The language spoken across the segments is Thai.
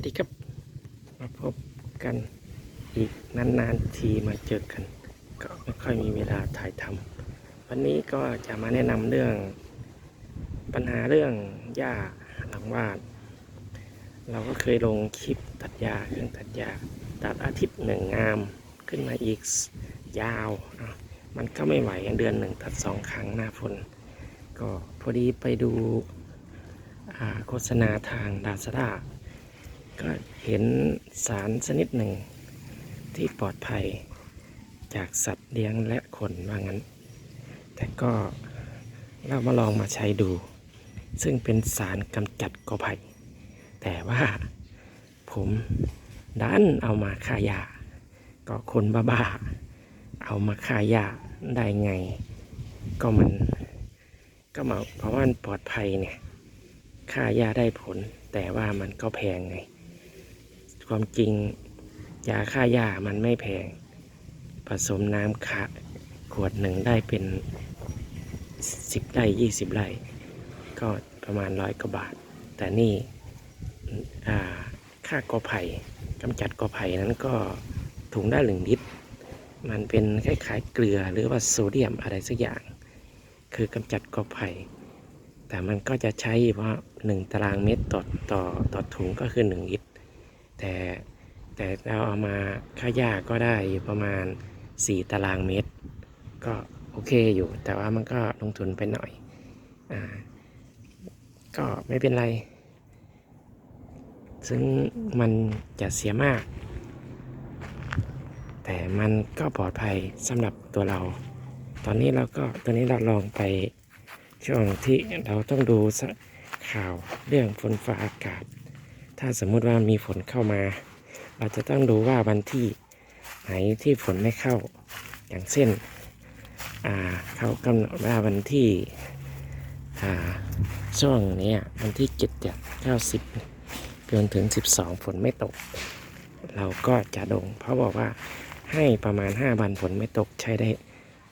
วัสดีครับ มาพบกันอีกนานๆทีมาเจอกัน ก็ไม่ค่อยมีเวลาถ่ายทำวันนี้ก็จะมาแนะนำเรื่อง ปัญหาเรื่องหญ้าหลังบ้านเราก็เคยลงคลิปตัดหญ้าเครื่องตัดหญ้าตัดอาทิตย์หนึ่งงามขึ้นมาอีกยาว มันก็ไม่ไหวเดือนหนึ่งตัดสองครั้งหน้าฝนก็พอดีไปดูโฆษณาทางดาซาด้า ก็เห็นสารชนิดหนึ่ง ที่ปลอดภัยจากสัตว์เลี้ยงและคนว่างั้น แต่ก็เรามาลองมาใช้ดู ซึ่งเป็นสารกำจัดกอไผ่แต่ว่าผมดันเอามาฆ่าหญ้าก็คนบ้าๆเอามาฆ่าหญ้าได้ไง ก็มันก็มาเพราะว่ามันปลอดภัยเนี่ยฆ่าหญ้าได้ผลแต่ว่ามันก็แพงไง ความจริงยาฆ่าหญ้ามันไม่แพง ผสมน้ำคะขวดหนึ่งได้เป็นสิบไร่ยี่สิบไร่ ก็ประมาณร้อยกว่าบาท แต่นี่ค่ากอไผ่กำจัดกอไผ่นั้นก็ถุงได้หนึ่งลิตร มันเป็นคล้ายๆเกลือหรือว่าโซเดียมอะไรสักอย่าง คือกำจัดกอไผ่แต่มันก็จะใช้ว่าหนึ่งตารางเมตรต่อต่อต่อถุงก็คือหนึ่งลิตร แต่แต่เราเอามาค่าหญ้าก็ได้อยู่ประมาณ 4 ตารางเมตร ก็โอเคอยู่ แต่ว่ามันก็ลงทุนไปหน่อยอ่าก็ไม่เป็นไร ซึ่งมันจะเสียมาก แต่มันก็ปลอดภัยสำหรับตัวเรา ตอนนี้เราก็ตอนนี้เราลองไปช่วงที่เราต้องดูสข่าวเรื่องฝนฟ้าอากาศ ถ้าสมมุติว่ามีฝนเข้ามา เราจะต้องดูว่าวันที่ไหนที่ฝนไม่เข้า อย่างเช่นเขากำหนดว่าวันที่ช่วงนี้วันที่เจ็ดจากเก้าสิบจนถึงสิบสองฝนไม่ตก เราก็จะลงเพราะบอกว่าให้ประมาณห้าวันฝนไม่ตกใช้ได้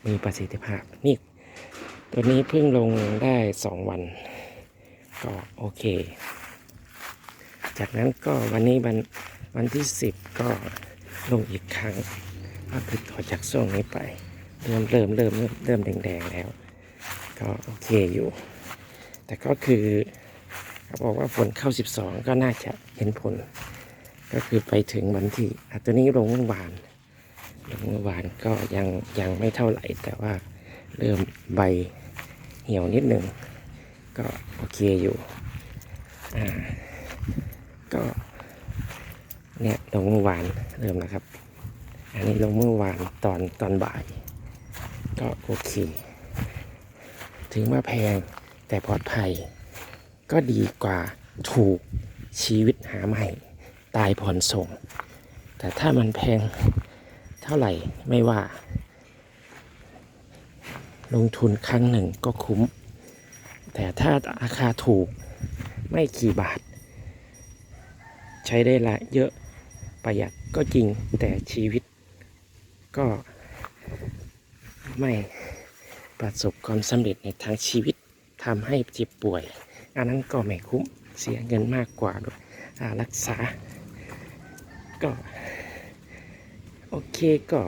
มีประสิทธิภาพนี่ตัวนี้เพิ่งลงได้สองวัน ก็โอเค จากนั้นก็วันนี้วันวันที่สิบก็ลงอีกครั้งก็คือต่อจากช่วงนี้ไป เริ่มเริ่มเริ่มเริ่มแดงๆแล้ว ก็โอเคอยู่ แต่ก็คือเขาบอกว่าฝนเข้า 12 ก็น่าจะเห็นผล ก็คือไปถึงวันที่อตัวนี้ลงเมื่อวานลงเมื่อวานก็ยังยังไม่เท่าไหร่ แต่ว่าเริ่มใบเหี่ยวนิดหนึ่งก็โอเคอยู่อ่า ก็เนี่ยลงเมื่อวานเริ่มแล้วครับ อันนี้ลงเมื่อวานตอนตอนบ่าย ก็โอเค ถึงว่าแพงแต่ปลอดภัย ก็ดีกว่าถูกชีวิตหาใหม่ ตายผ่อนส่ง แต่ถ้ามันแพงเท่าไหร่ไม่ว่า ลงทุนครั้งหนึ่งก็คุ้ม แต่ถ้าราคาถูกไม่กี่บาท ใช้ได้หลายเยอะประหยัดก็จริงแต่ชีวิต ก็ไม่ประสบความสำเร็จในทางชีวิตทำให้เจ็บป่วย อันนั้นก็ไม่คุ้มเสียเงินมากกว่าด้วยค่ารักษา ก็ โอเคก็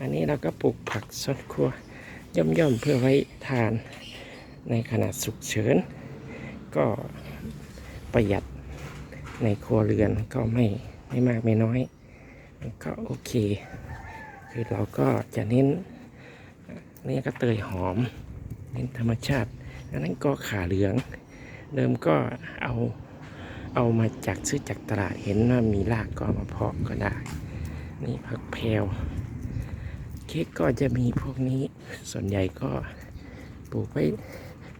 อันนี้เราก็ปลูกผักสวนครัว ย่อมๆเพื่อไว้ทานในขณะสุกเฉิน ก็ประหยัด ในครัวเรือนก็ไม่ไม่มากไม่น้อย ก็โอเค คือเราก็จะเน้นนี่ก็เตยหอม เน้นธรรมชาติอันนั้นก็ขาเหลือง เดิมก็เอาเอามาจากซื้อจากตลาดเห็นว่ามีรากก็มาเพาะก็ได้ นี่ผักแพรวเค้กก็จะมีพวกนี้ส่วนใหญ่ก็ปลูกไว้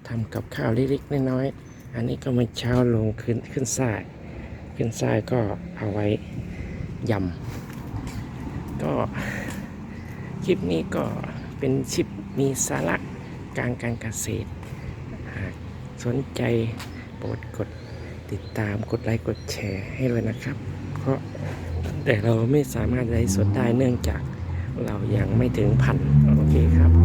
ทำกับข้าวเล็กๆน้อยๆอันนี้ก็มาเช้าลงขึ้นขึ้นทราย ขึ้นทรายก็เอาไว้ยำ ก็คลิปนี้ก็เป็นคลิปมีสาระการการเกษตร หากสนใจโปรดกดติดตามกดไลค์กดแชร์ให้เลยนะครับ เพราะแต่เราไม่สามารถไลฟ์สดได้เนื่องจากเรายังไม่ถึงพันโอเคครับ